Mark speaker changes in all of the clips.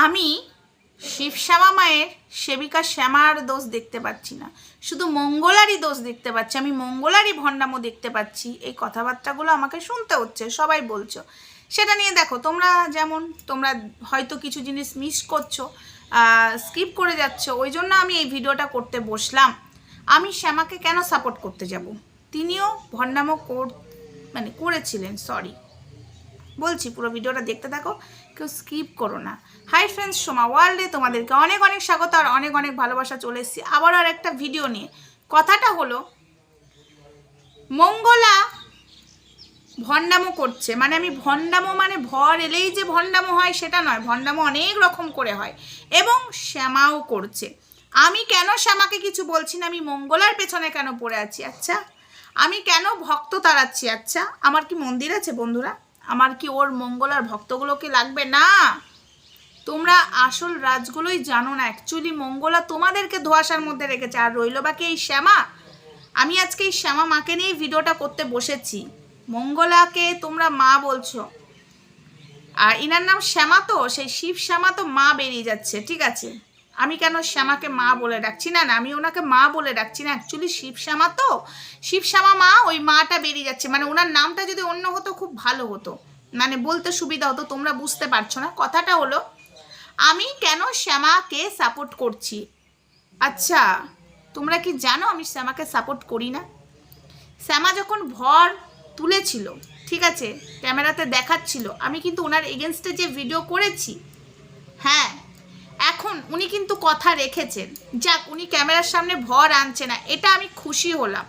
Speaker 1: আমি শিব শ্যামা মায়ের সেবিকা শ্যামার দোষ দেখতে পাচ্ছি না। শুধু মঙ্গলারই দোষ দেখতে পাচ্ছি। আমি মঙ্গলারই ভণ্ডামো দেখতে পাচ্ছি। এই কথাবার্তাগুলো আমাকে শুনতে হচ্ছে, সবাই বলছো। সেটা নিয়ে দেখো, তোমরা যেমন, তোমরা হয়তো কিছু জিনিস মিস করছ স্কিপ করে যাচ্ছ, ওই জন্য আমি এই ভিডিওটা করতে বসলাম। আমি শ্যামাকে কেন সাপোর্ট করতে যাব? তিনিও ভণ্ডামো কর মানে করেছিলেন সরি বলছি, পুরো ভিডিওটা দেখতে থাকো, কেউ স্কিপ করো না। হাই ফ্রেন্ডস সোমা ওয়ার্ল্ডে তোমাদেরকে অনেক অনেক স্বাগত আর অনেক অনেক ভালোবাসা চলে এসেছি। আবার আর একটা ভিডিও নিয়ে। কথাটা হলো, মঙ্গলা ভণ্ডামো করছে। মানে আমি ভণ্ডামো মানে ভর এলেই যে ভণ্ডামো হয় সেটা নয়, ভণ্ডামো অনেক রকম করে হয় এবং শ্যামাও করছে। আমি কেন শ্যামাকে কিছু বলছি না? আমি মঙ্গলার পেছনে কেন পড়ে আছি? আচ্ছা আমি কেন ভক্ত তাড়াচ্ছি? আচ্ছা আমার কি মন্দির আছে বন্ধুরা? আমার কি ওর মঙ্গলার ভক্তগুলোকে লাগবে? না। তোমরা আসল রাজগুলোই জানো না। অ্যাকচুয়ালি মঙ্গলা তোমাদেরকে ধোয়াশার মধ্যে রেখেছে। আর রইল বাকি এই শ্যামা। আমি আজকে এই শ্যামা মাকে নিয়েই ভিডিওটা করতে বসেছি। মঙ্গলাকে তোমরা মা বলছো। আর ইনার নাম শ্যামা তো? সেই শিব শ্যামা তো মা বেরিয়ে যাচ্ছে। ঠিক আছে? আমি কেন শ্যামাকে মা বলে ডাকছি? না না, আমি ওনাকে মা বলে ডাকছি না। অ্যাকচুয়ালি শিব শ্যামা তো। শিব শ্যামা মা, ওই মাটা বেরিয়ে যাচ্ছে। মানে ওনার নামটা যদি অন্য হতো, খুব ভালো হতো। মানে বলতে সুবিধা হতো, তোমরা বুঝতে পারছ না। কথাটা হলো, আমি কেন শ্যামাকে সাপোর্ট করছি? আচ্ছা তোমরা কি জানো আমি শ্যামাকে সাপোর্ট করি না? শ্যামা যখন ভর তুলেছিল, ঠিক আছে, ক্যামেরাতে দেখাচ্ছিল, আমি কিন্তু ওনার এগেনস্টে যে ভিডিও করেছি হ্যাঁ এখন উনি কিন্তু কথা রেখেছেন। যাক, উনি ক্যামেরার সামনে ভর আনছে না, এটা আমি খুশি হলাম।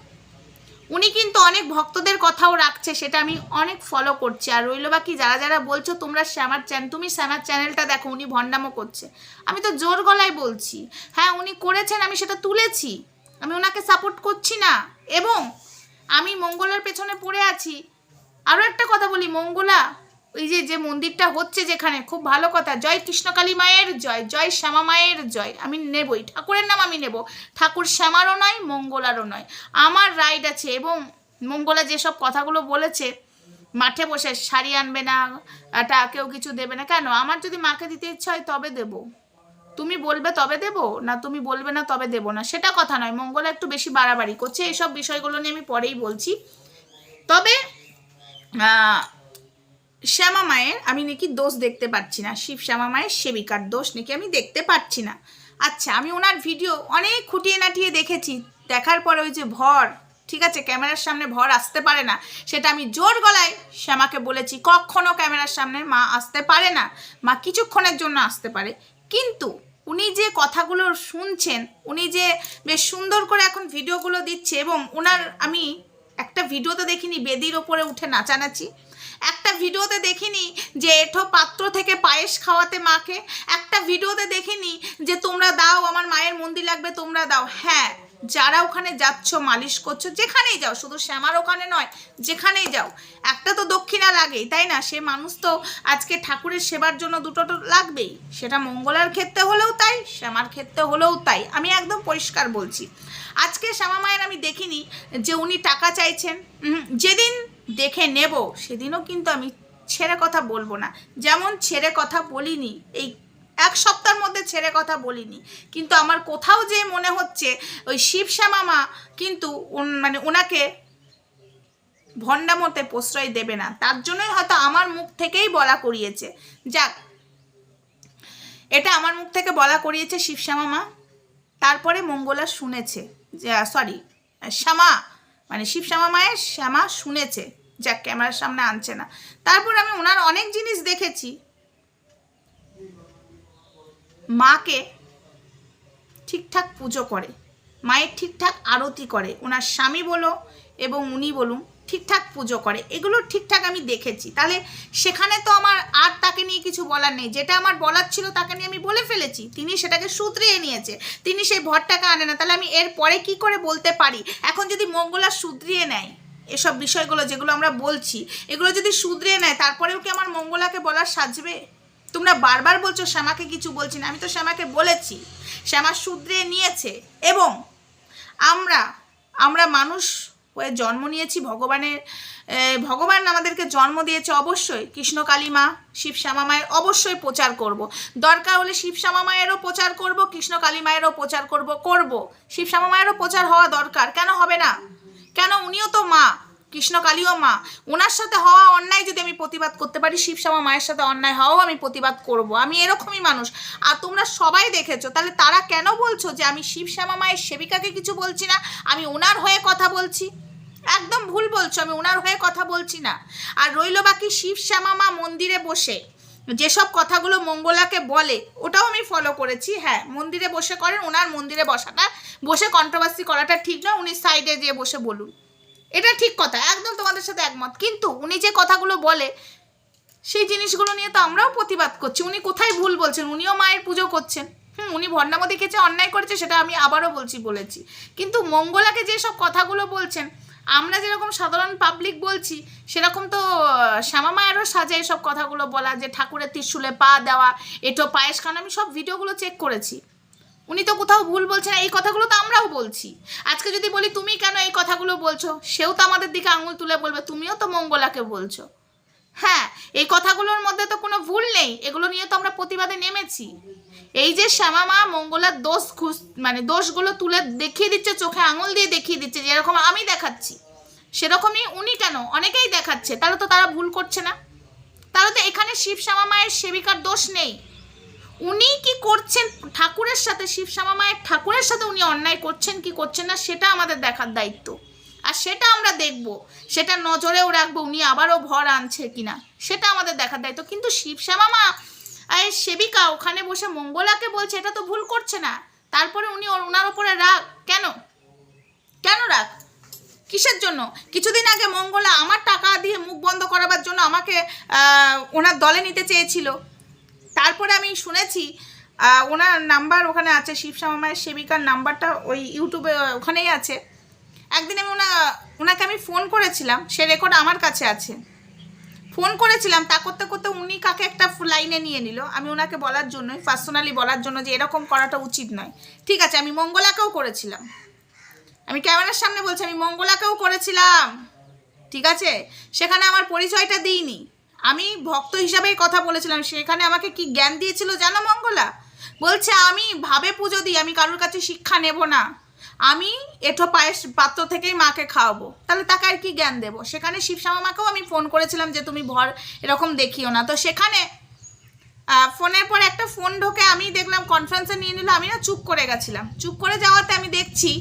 Speaker 1: উনি কিন্তু অনেক ভক্তদের কথাও রাখছে, সেটা আমি অনেক ফলো করছি। আর রইল বাকি যারা যারা বলছো, তোমরা শ্যামার চ্যানেল তুমি শ্যামার চ্যানেলটা দেখো, উনি ভণ্ডামো করছে। আমি তো জোর গলায় বলছি হ্যাঁ উনি করেছেন, আমি সেটা তুলেছি। আমি ওনাকে সাপোর্ট করছি না। এবং আমি মঙ্গলার পেছনে পড়ে আছি। আরও একটা কথা বলি, মঙ্গলা ওই যে যে মন্দিরটা হচ্ছে যেখানে, খুব ভালো কথা। জয় কৃষ্ণকালী মায়ের জয় জয় শ্যামা মায়ের জয়। আমি নেবই, ঠাকুরের নাম আমি নেব। ঠাকুর শ্যামারও নয়, মঙ্গলারও নয়। আমার রাইড আছে এবং মঙ্গলা যেসব কথাগুলো বলেছে, মাঠে বসে শাড়ি আনবে না, এটা কেউ কিছু দেবে না, কেন? আমার যদি মাকে দিতে ইচ্ছা হয় তবে দেবো। তুমি বলবে তবে দেব, না তুমি বলবে না তবে দেব না? সেটা কথা নয়। মঙ্গলা একটু বেশি বাড়াবাড়ি করছে। এইসব বিষয়গুলো নিয়ে আমি পরেই বলছি। তবে শ্যামা মায়ের আমি নাকি দোষ দেখতে পাচ্ছি না। শিব শ্যামা মায়ের সেবিকার দোষ নাকি আমি দেখতে পাচ্ছি না। আচ্ছা আমি ওনার ভিডিও অনেক খুঁটিয়ে নাটিয়ে দেখেছি। দেখার পরে ওই যে ভর, ঠিক আছে, ক্যামেরার সামনে ভর আসতে পারে না। সেটা আমি জোর গলায় শ্যামাকে বলেছি, কখনো ক্যামেরার সামনে মা আসতে পারে না। মা কিছুক্ষণের জন্য আসতে পারে। কিন্তু উনি যে কথাগুলো শুনছেন, উনি যে বেশ সুন্দর করে এখন ভিডিওগুলো দিচ্ছে এবং ওনার আমি একটা ভিডিও তো দেখিনি, বেদির ওপরে উঠে নাচানাচি। একটা ভিডিওতে দেখিনি যে এঠো পাত্র থেকে পায়েস খাওয়াতে মাকে। একটা ভিডিওতে দেখিনি যে তোমরা দাও, আমার মায়ের মন্দির লাগবে, তোমরা দাও। হ্যাঁ যারা ওখানে যাচ্ছ, মালিশ করছ, যেখানেই যাও, শুধু শ্যামার ওখানে নয়, যেখানেই যাও। একটা তো দক্ষিণা লাগেই, তাই না? সে মানুষ তো আজকে ঠাকুরের সেবার জন্য দুটো তো লাগবেই। সেটা মঙ্গলার ক্ষেত্রে হলেও তাই, শ্যামার ক্ষেত্রে হলেও তাই। আমি একদম পরিষ্কার বলছি। আজকে শ্যামা মায়ের আমি দেখিনি যে উনি টাকা চাইছেন। যেদিন দেখে নেব, সেদিনও কিন্তু আমি ছেড়ে কথা বলব না। যেমন ছেড়ে কথা বলিনি, এই এক সপ্তাহের মধ্যে ছেড়ে কথা বলিনি। কিন্তু আমার কোথাও যে মনে হচ্ছে, ওই শিব শ্যামা মা কিন্তু মানে ওনাকে ভণ্ডামতে প্রশ্রয় দেবে না। তার জন্যই হয়তো আমার মুখ থেকেই বলা করিয়েছে। যাক, এটা আমার মুখ থেকে বলা করিয়েছে শিবশ্যামা মা তারপরে মঙ্গলা শুনেছে যে সরি শ্যামা মানে শিব শ্যামা মায়ের শ্যামা শুনেছে, যা ক্যামেরার সামনে আনছে না। তারপর আমি ওনার অনেক জিনিস দেখেছি। মাকে ঠিকঠাক পুজো করে, মায়ের ঠিকঠাক আরতি করে, ওনার স্বামী বলো এবং উনি বলুন। ঠিকঠাক পুজো করে, এগুলো ঠিকঠাক আমি দেখেছি। তাহলে সেখানে তো আমার আর তাকে নিয়ে কিছু বলার নেই। যেটা আমার বলার ছিল তাকে নিয়ে আমি বলে ফেলেছি। তিনি সেটাকে শুধরিয়ে নিয়েছে। তিনি সেই ভরটাকে আনে না। তাহলে আমি এর পরে কি করে বলতে পারি? এখন যদি মঙ্গলা শুধরিয়ে নেয় এসব বিষয়গুলো যেগুলো আমরা বলছি, এগুলো যদি শুধরিয়ে নেয়, তারপরেও কি আমার মঙ্গলাকে বলার সাজবে? তোমরা বারবার বলছো শ্যামাকে কিছু বলছি না। আমি তো শ্যামাকে বলেছি। শ্যামা শুধরিয়ে নিয়েছে। এবং আমরা আমরা মানুষ জন্ম নিয়েছি ভগবানের ভগবান আমাদেরকে জন্ম দিয়েছে অবশ্যই। কৃষ্ণ কালী মা শিব শ্যামা মায়ের অবশ্যই প্রচার করব। দরকার হলে শিব শ্যামা মায়েরও প্রচার করব, কৃষ্ণ কালী মায়েরও প্রচার করব করব। শিব শ্যামা মায়েরও প্রচার হওয়া দরকার, কেন হবে না? কেন উনিও তো মা, কৃষ্ণ কালীও মা। ওনার সাথে হওয়া অন্যায় যদি আমি প্রতিবাদ করতে পারি, শিব শ্যামা মায়ের সাথে অন্যায় হওয়াও আমি প্রতিবাদ করব। আমি এরকমই মানুষ। আর তোমরা সবাই দেখেছ, তাহলে তারা কেন বলছো যে আমি শিব শ্যামা মায়ের সেবিকাকে কিছু বলছি না? আমি ওনার হয়ে কথা বলছি। একদম ভুল বলছো, আমি ওনার হয়ে কথা বলছি না। আর রইল বাকি শিব শ্যামা মা মন্দিরে বসে। যেসব কথাগুলো মঙ্গলাকে বলে, ওটাও আমি ফলো করেছি হ্যাঁ মন্দিরে বসে করেন ওনার মন্দিরে বসাটা। বসে কন্ট্রোভার্সি করাটা ঠিক নয়, উনি সাইডে যেয়ে বসে বলুন। এটা ঠিক কথা, একদম তোমাদের সাথে একমত। কিন্তু উনি যে কথাগুলো বলে, সেই জিনিসগুলো নিয়ে তো আমরাও প্রতিবাদ করছি। উনি কোথায় ভুল বলছেন? উনিও মায়ের পুজো করছেন। হুম, উনি ভণ্ডামো দেখেছে অন্যায় করেছে, সেটা আমি আবারও বলছি, বলেছি। কিন্তু মঙ্গলাকে যেসব কথাগুলো বলছেন আমরা যেরকম সাধারণ পাবলিক বলছি, সেরকম তো শ্যামা মায়েরও সাজে এসব কথাগুলো বলা, যে ঠাকুরের ত্রিশুলে পা দেওয়া, এটো পায়েস খান আমি সব ভিডিওগুলো চেক করেছি। উনি তো কোথাও ভুল বলছে না, এই কথাগুলো তো আমরাও বলছি। আজকে যদি বলি, তুমি কেন এই কথাগুলো বলছো? সেও তো আমাদের দিকে আঙুল তুলে বলবে, তুমিও তো মঙ্গলাকে বলছো। হ্যাঁ এই কথাগুলোর মধ্যে তো কোনো ভুল নেই, এগুলো নিয়ে তো আমরা প্রতিবাদে নেমেছি। এই যে শ্যামা মা মঙ্গলার দোষ খুঁজ মানে দোষগুলো তুলে দেখিয়ে দিচ্ছে, চোখে আঙুল দিয়ে দেখিয়ে দিচ্ছে, যেরকম আমি দেখাচ্ছি, সেরকমই উনি কেন? অনেকেই দেখাচ্ছে, তাহলে তো তারা ভুল করছে না। তাহলে তো এখানে শিব শ্যামা মায়ের সেবিকার দোষ নেই। উনি কি করছেন ঠাকুরের সাথে? শিব শ্যামা মায়ের ঠাকুরের সাথে উনি অন্যায় করছেন, কি করছেন না, সেটা আমাদের দেখার দায়িত্ব। আর সেটা আমরা দেখব, সেটা নজরেও রাখব, উনি আবারও ভর আনছে কিনা, সেটা আমাদের দেখার দায়িত্ব। কিন্তু শিব শ্যামা মা এই সেবিকা, ওখানে বসে মঙ্গলাকে বলছে, এটা তো ভুল করছে না। তারপরে উনি ওনার ওপরে রাগ। কেন? কেন রাগ? কিসের জন্য? কিছুদিন আগে মঙ্গলা আমার টাকা দিয়ে মুখ বন্ধ করাবার জন্য আমাকে ওনার দলে নিতে চেয়েছিল। তারপরে আমি শুনেছি ওনার নাম্বার ওখানে আছে শিবশ্যামা মায়ের সেবিকার নাম্বারটা ওই ইউটিউবে ওখানেই আছে। একদিন আমি ওনা ওনাকে আমি ফোন করেছিলাম, সে রেকর্ড আমার কাছে আছে। ফোন করেছিলাম, তা করতে করতে উনি কাকে একটা লাইনে নিয়ে নিল। আমি ওনাকে বলার জন্যই পার্সোনালি বলার জন্য যে এরকম করাটা উচিত নয়। ঠিক আছে, আমি মঙ্গলাকেও করেছিলাম। আমি ক্যামেরার সামনে বলছি, আমি মঙ্গলাকেও করেছিলাম। ঠিক আছে? সেখানে আমার পরিচয়টা দিইনি। আমি ভক্ত হিসাবেই কথা বলেছিলাম। সেখানে আমাকে কি জ্ঞান দিয়েছিল জানো মঙ্গলা? বলছে, আমি ভাবে পুজো দিই, আমি কারোর কাছে শিক্ষা নেব না। আমি এঠো পায়েস পাত্র থেকেই মাকে খাওয়াবো। তাহলে তাকে আর কি জ্ঞান দেবো? সেখানে শিবশ্যামা মাকেও আমি ফোন করেছিলাম যে, তুমি ভর, এরকম দেখিও না। তো সেখানে ফোনের পর একটা ফোন ঢোকে, আমি দেখলাম কনফারেন্সে নিয়ে নিল, আমি না চুপ করে গেছিলাম। চুপ করে যাওয়াতে আমি দেখছি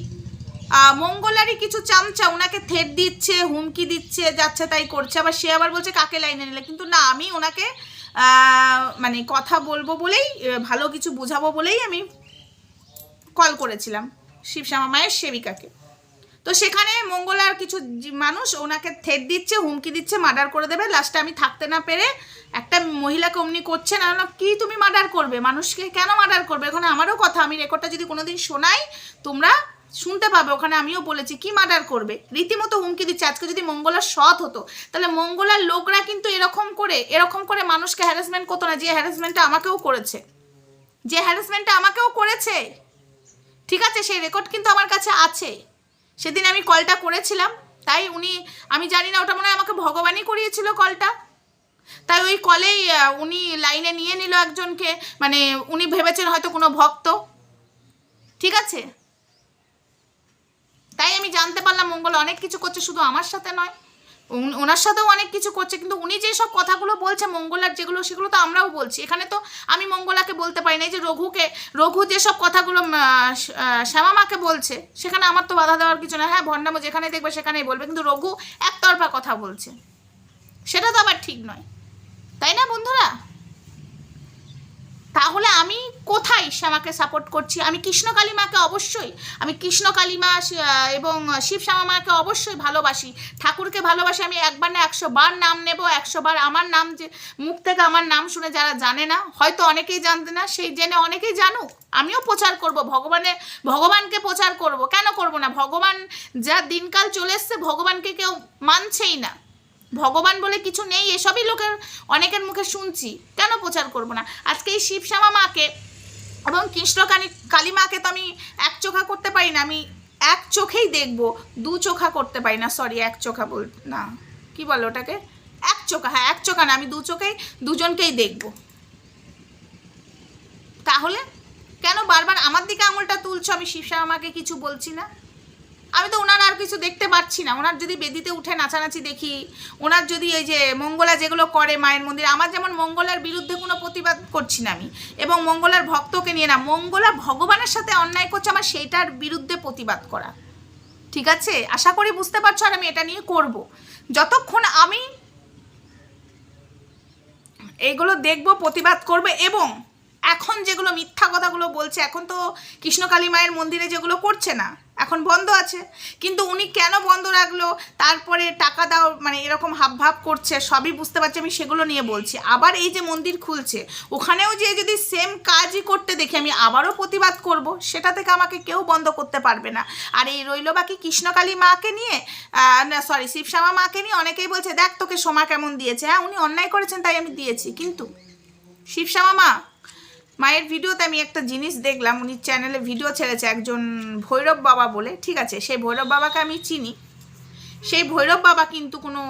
Speaker 1: মঙ্গলারই কিছু চামচা ওনাকে থেট দিচ্ছে, হুমকি দিচ্ছে, যাচ্ছে তাই করছে। আবার সে আবার বলছে, কাকে লাইনে নিলে? কিন্তু না, আমি ওনাকে মানে কথা বলব বলেই, ভালো কিছু বোঝাবো বলেই আমি কল করেছিলাম। শিবশ্যামা মায়ের সেবিকাকে। তো সেখানে মঙ্গলার কিছু মানুষ ওনাকে থেট দিচ্ছে, হুমকি দিচ্ছে, মার্ডার করে দেবে। লাস্টে আমি থাকতে না পেরে একটা মহিলাকে অমনি করছে, না কি তুমি মার্ডার করবে? মানুষকে কেন মার্ডার করবে? ওখানে আমারও কথা, আমি রেকর্ডটা যদি কোনোদিন শোনাই, তোমরা শুনতে পাবে। ওখানে আমিও বলেছি, কি মার্ডার করবে? রীতিমতো হুমকি দিচ্ছে। আজকে যদি মঙ্গলার সৎ হতো, তাহলে মঙ্গলার লোকরা কিন্তু এরকম করে এরকম করে মানুষকে হ্যারাসমেন্ট করতো না, যে হ্যারাসমেন্টটা আমাকেও করেছে। যে হ্যারাসমেন্টটা আমাকেও করেছে। ঠিক আছে, সেই রেকর্ড কিন্তু আমার কাছে আছে। সেদিন আমি কলটা করেছিলাম, তাই উনি, আমি জানি না, ওটা মনে হয় আমাকে ভগবানই করিয়েছিল কলটা তাই ওই কলেই উনি লাইনে নিয়ে নিল একজনকে মানে উনি ভেবেছেন হয়তো কোনো ভক্ত। ঠিক আছে? তাই আমি জানতে পারলাম, মঙ্গল অনেক কিছু করছে, শুধু আমার সাথে নয়। ওনার সাথেও অনেক কিছু করছে কিন্তু উনি যেসব কথাগুলো বলছে মঙ্গলার যেগুলো সেগুলো তো আমরাও বলছি। এখানে তো আমি মঙ্গলাকে বলতে পারি না এই যে রঘুকে রঘু যেসব কথাগুলো উম, আহ, শ- আহ, শ্যামা মাকে বলছে সেখানে আমার তো বাধা দেওয়ার কিছু না। হ্যাঁ ভণ্ডামো যেখানে দেখবে সেখানেই বলবে কিন্তু রঘু একতরফা কথা বলছে। সেটা তো আবার ঠিক নয়। তাই না বন্ধুরা? তাহলে আমি কোথায় শ্যামাকে সাপোর্ট করছি? আমি কৃষ্ণকালী মাকে অবশ্যই, আমি কৃষ্ণকালী মা এবং শিব শ্যামা মাকে অবশ্যই ভালোবাসি। ঠাকুরকে ভালোবাসি, আমি একবার না একশো বার নাম নেব, একশো বার আমার নাম যে, মুখ থেকে আমার নাম শুনে যারা জানে না, হয়তো অনেকেই জানতে না, সেই জেনে অনেকেই জানুক। আমিও প্রচার করব ভগবানের ভগবানকে প্রচার করব। কেন করব না? ভগবান যা দিনকাল চলে এসছে, ভগবানকে কেউ মানছেই না। ভগবান বলে কিছু নেই, এসবই লোকের, অনেকের মুখে শুনছি। কেন প্রচার করব না? আজকে এই শিব শ্যামা মাকে এবং কৃষ্ণ কালী মাকে তো আমি এক চোখা করতে পারি না, আমি এক চোখেই দেখব, দু চোখা করতে পারি না সরি এক চোখা বল, না, কি বলো ওটাকে? এক চোখা হ্যাঁ এক চোখা না, আমি দু চোখেই, দুজনকেই দেখব। তাহলে? কেন বারবার আমার দিকে আঙুলটা তুলছো? আমি শিবসা আমাকে কিছু বলছি না? আমি তো ওনার আর কিছু দেখতে পাচ্ছি না। ওনার যদি বেদিতে উঠে নাচানাচি দেখি, ওনার যদি এই যে মঙ্গলা যেগুলো করে মায়ের মন্দিরে, আমার যেমন মঙ্গলার বিরুদ্ধে কোনো প্রতিবাদ করছি না আমি। এবং মঙ্গলার ভক্তকে নিয়ে না, মঙ্গলা ভগবানের সাথে অন্যায় করছে, আমার সেইটার বিরুদ্ধে প্রতিবাদ করা। ঠিক আছে? আশা করি বুঝতে পারছ আর আমি এটা নিয়ে করব। যতক্ষণ আমি এইগুলো দেখব, প্রতিবাদ করবে এবং এখন যেগুলো মিথ্যা কথাগুলো বলছে, এখন তো কৃষ্ণকালী মায়ের মন্দিরে যেগুলো করছে না এখন বন্ধ আছে। কিন্তু উনি কেন বন্ধ রাখল? তারপরে টাকা দাও মানে এরকম হাব ভাব করছে, সবই বুঝতে পারছি, আমি সেগুলো নিয়ে বলছি। আবার এই যে মন্দির খুলছে, ওখানেও যে যদি সেম কাজই করতে দেখি, আমি আবারও প্রতিবাদ করব, সেটা থেকে আমাকে কেউ বন্ধ করতে পারবে না। আর এই রইল বাকি কৃষ্ণকালী মাকে নিয়ে না সরি শিবশ্যামা মাকে নিয়ে অনেকেই বলছে, দেখ তোকে সোমা কেমন দিয়েছে। হ্যাঁ উনি অন্যায় করেছেন, তাই আমি দিয়েছি। কিন্তু শিবশ্যামা মা মায়ের ভিডিওতে আমি একটা জিনিস দেখলাম, উনি চ্যানেলে ভিডিও ছেড়েছে একজন ভৈরব বাবা বলে, ঠিক আছে? সেই ভৈরব বাবাকে আমি চিনি। সেই ভৈরব বাবা কিন্তু কোনো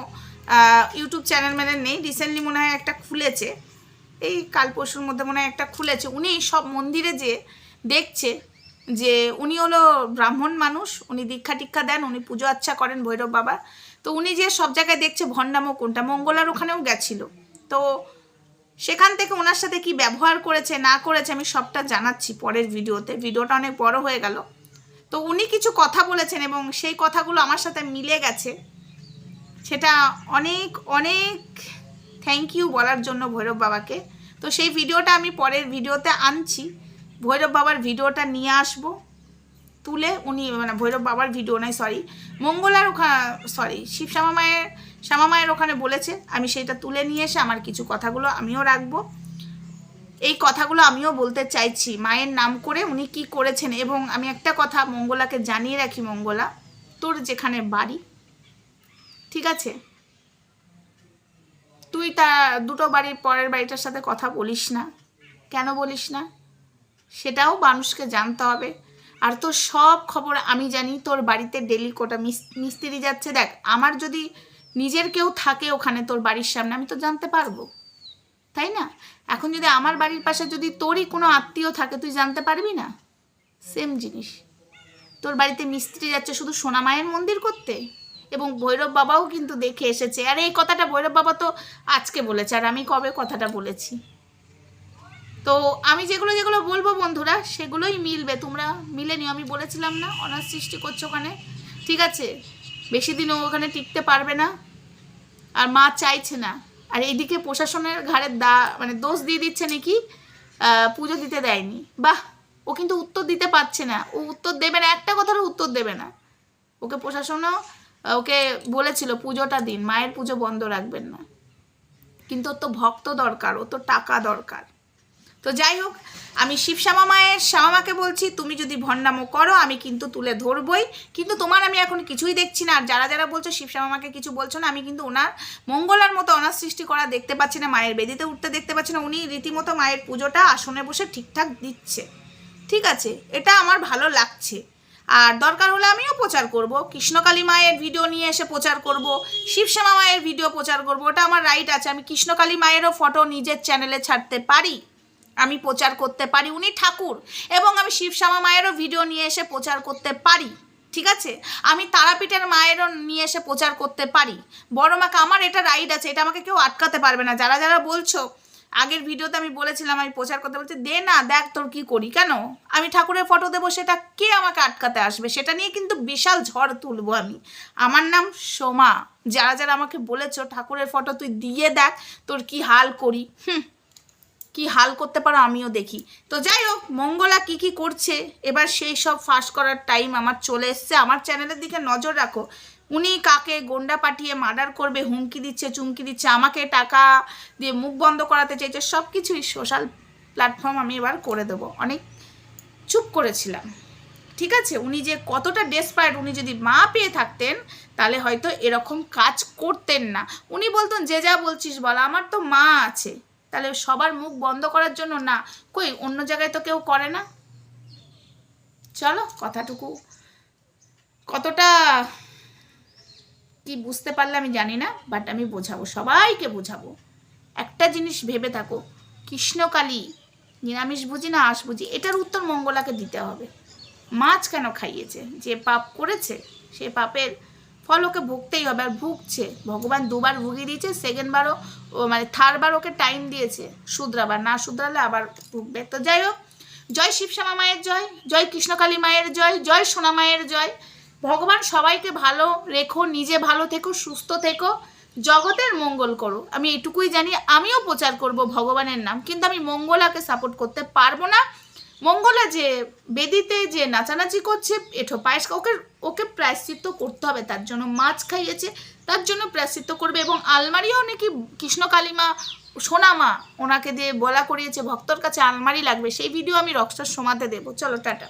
Speaker 1: ইউটিউব চ্যানেল ম্যানেল নেই। রিসেন্টলি মনে হয় একটা খুলেছে। এই কাল পরশুর মধ্যে মনে হয় একটা খুলেছে। উনি সব মন্দিরে যে দেখছে যে উনি হলো ব্রাহ্মণ মানুষ, উনি দীক্ষা টিক্ষা দেন, উনি পুজো আচ্ছা করেন ভৈরব বাবা। তো উনি যে সব জায়গায় দেখছে, ভণ্ডামো কোনটা? মঙ্গলার ওখানেও গেছিল। তো সেখান থেকে ওনার সাথে কি ব্যবহার করেছে, না করেছে, আমি সবটা জানাচ্ছি পরের ভিডিওতে। ভিডিওটা অনেক বড় হয়ে গেল। তো উনি কিছু কথা বলেছেন এবং সেই কথাগুলো আমার সাথে মিলে গেছে। সেটা অনেক অনেক থ্যাংক ইউ বলার জন্য ভৈরব বাবাকে। তো সেই ভিডিওটা আমি পরের ভিডিওতে আনছি। ভৈরব বাবার ভিডিওটা নিয়ে আসব। তুলে উনি মানে ভৈরব বাবার ভিডিও নয় সরি মঙ্গলার ওখানে সরি শিব শ্যামা মায়ের শ্যামা মায়ের ওখানে বলেছে, আমি সেইটা তুলে নিয়ে এসে আমার কিছু কথাগুলো আমিও রাখব। এই কথাগুলো আমিও বলতে চাইছি, মায়ের নাম করে উনি কি করেছেন, এবং আমি একটা কথা মঙ্গলাকে জানিয়ে রাখি, মঙ্গলা, তোর যেখানে বাড়ি, ঠিক আছে? তুই তা দুটো বাড়ির পরের বাড়িটার সাথে কথা বলিস না। কেন বলিস না? সেটাও মানুষকে জানতে হবে। আর তোর সব খবর আমি জানি, তোর বাড়িতে ডেলি কোটা মিস- মিস্ত্রি যাচ্ছে, দেখ, আমার যদি নিজের কেউ থাকে ওখানে তোর বাড়ির সামনে, আমি তো জানতে পারব। তাই না? এখন যদি আমার বাড়ির পাশে যদি তোরই কোনো আত্মীয় থাকে, তুই জানতে পারবি না? সেম জিনিস। তোর বাড়িতে মিস্ত্রি যাচ্ছে শুধু সোনামায়ের মন্দির করতে? এবং ভৈরব বাবাও কিন্তু দেখে এসেছে। আর, এই কথাটা ভৈরব বাবা তো আজকে বলেছে, আর আমি কবে কথাটা বলেছি? তো আমি যেগুলো যেগুলো বলব বন্ধুরা, সেগুলোই মিলবে। তোমরা মিলে নিও, আমি বলেছিলাম না অনার সৃষ্টি করছ ওখানে। ঠিক আছে? বেশি দিনও ওখানে টিকতে পারবে না। আর মা চাইছে না। আর এইদিকে প্রশাসনের ঘাড়ে দা মানে দোষ দিয়ে দিচ্ছে নাকি? পুজো দিতে দেয়নি। বাহ! ও কিন্তু উত্তর দিতে পারছে না। ও উত্তর দেবে না, একটা কথারও উত্তর দেবে না। ওকে প্রশাসনও ওকে বলেছিল পুজোটা দিন, মায়ের পুজো বন্ধ রাখবেন না। কিন্তু ওর তো ভক্ত দরকার ও তো টাকা দরকার। তো যাই হোক, আমি শিবশ্যামা মায়ের শ্যামামাকে বলছি, তুমি যদি ভণ্ডামো করো, আমি কিন্তু তুলে ধরবই। কিন্তু তোমার আমি এখন কিছুই দেখছি না। আর যারা যারা বলছো শিবশ্যামামাকে কিছু বলছো না, আমি কিন্তু ওনার মঙ্গলার মতো অনার সৃষ্টি করা দেখতে পাচ্ছি না, মায়ের বেদিতে উঠতে দেখতে পাচ্ছি না। উনি রীতিমতো মায়ের পুজোটা আসনে বসে ঠিকঠাক দিচ্ছে। ঠিক আছে? এটা আমার ভালো লাগছে। আর দরকার হলে আমিও প্রচার করব। কৃষ্ণকালী মায়ের ভিডিও নিয়ে এসে প্রচার করব। শিবশ্যামা মায়ের ভিডিও প্রচার করব। ওটা আমার রাইট আছে। আমি কৃষ্ণকালী মায়েরও ফটো নিজের চ্যানেলে ছাড়তে পারি। আমি প্রচার করতে পারি, উনি ঠাকুর। এবং আমি শিবশ্যামা মায়েরও ভিডিও নিয়ে এসে প্রচার করতে পারি, ঠিক আছে? আমি তারাপীঠের মায়েরও নিয়ে এসে প্রচার করতে পারি। বড় মাকে আমার এটা রাইট আছে, এটা আমাকে কেউ আটকাতে পারবে না। যারা যারা বলছো, আগের ভিডিওতে আমি বলেছিলাম আমি প্রচার করতে, বলছি, দে না, দেখ তোর কি করি। কেন? আমি ঠাকুরের ফটো দেবো, সেটা কে আমাকে আটকাতে আসবে? সেটা নিয়ে কিন্তু বিশাল ঝড় তুলবো আমি। আমার নাম সোমা। যারা যারা আমাকে বলেছ, ঠাকুরের ফটো তুই দিয়ে দেখ, তোর কি হাল করি? হুম। কি হাল করতে পারো আমিও দেখি। তো যাই হোক, মঙ্গলা কি কি করছে, এবার সেই সব ফাঁস করার টাইম আমার চলে এসছে। আমার চ্যানেলের দিকে নজর রাখো। উনি কাকে গোন্ডা পাঠিয়ে মার্ডার করবে, হুমকি দিচ্ছে, চুমকি দিচ্ছে, আমাকে টাকা দিয়ে মুখ বন্ধ করাতে চাইছে সব কিছুই সোশ্যাল প্ল্যাটফর্ম আমি এবার করে দেবো। অনেক চুপ করেছিলাম। ঠিক আছে? উনি যে কতটা ডেসপায়ার্ড উনি যদি মা পেয়ে থাকতেন, তাহলে হয়তো এরকম কাজ করতেন না। উনি বলতেন, যে যা বলছিস বল, আমার তো মা আছে। তাহলে সবার মুখ বন্ধ করার জন্য না। কই, অন্য জায়গায় তো কেউ করে না। চলো কথাটুকু। কতটা কি বুঝতে পারলে আমি জানি না বাট আমি বোঝাবো, সবাইকে বোঝাবো। একটা জিনিস ভেবে থাকো, কৃষ্ণকালী নিরামিষ বুঝি না আঁশ বুঝি এটার উত্তর মঙ্গলাকে দিতে হবে। মাছ কেন খাইয়েছে? যে পাপ করেছে, সে পাপের ফল ওকে ভুগতেই হবে, আর ভুগছে। ভগবান দুবার ভুগিয়ে দিয়েছে, সেকেন্ডবারও ও মানে থার্ডবার ওকে টাইম দিয়েছে শুধরাবার, না শুধরালে আবার ভুগবে তো যাই হোক, জয় শিবশ্যামা মায়ের জয় জয় কৃষ্ণকালী মায়ের জয় জয় সোনা মায়ের জয়। ভগবান সবাইকে ভালো রেখো, নিজে ভালো থেকো, সুস্থ থেকো, জগতের মঙ্গল করো। আমি এটুকুই জানি, আমিও প্রচার করব ভগবানের নাম, কিন্তু আমি মঙ্গলাকে সাপোর্ট করতে পারব না। মঙ্গলা যে বেদিতে যে নাচানাচি করছে, এঠো পায়েস, ওকে ওকে প্রায়শ্চিত্ত করতে হবে, তার জন্য মাছ খাইয়েছে। তার জন্য প্রাশ্চিত্য করবে এবং আলমারিও নাকি কৃষ্ণ কালিমা সোনামা ওনাকে দিয়ে বলা করিয়েছে, ভক্তর কাছে আলমারি লাগবে। সেই ভিডিও আমি রক্সার সোমাতে দেবো। চলো, টাটা।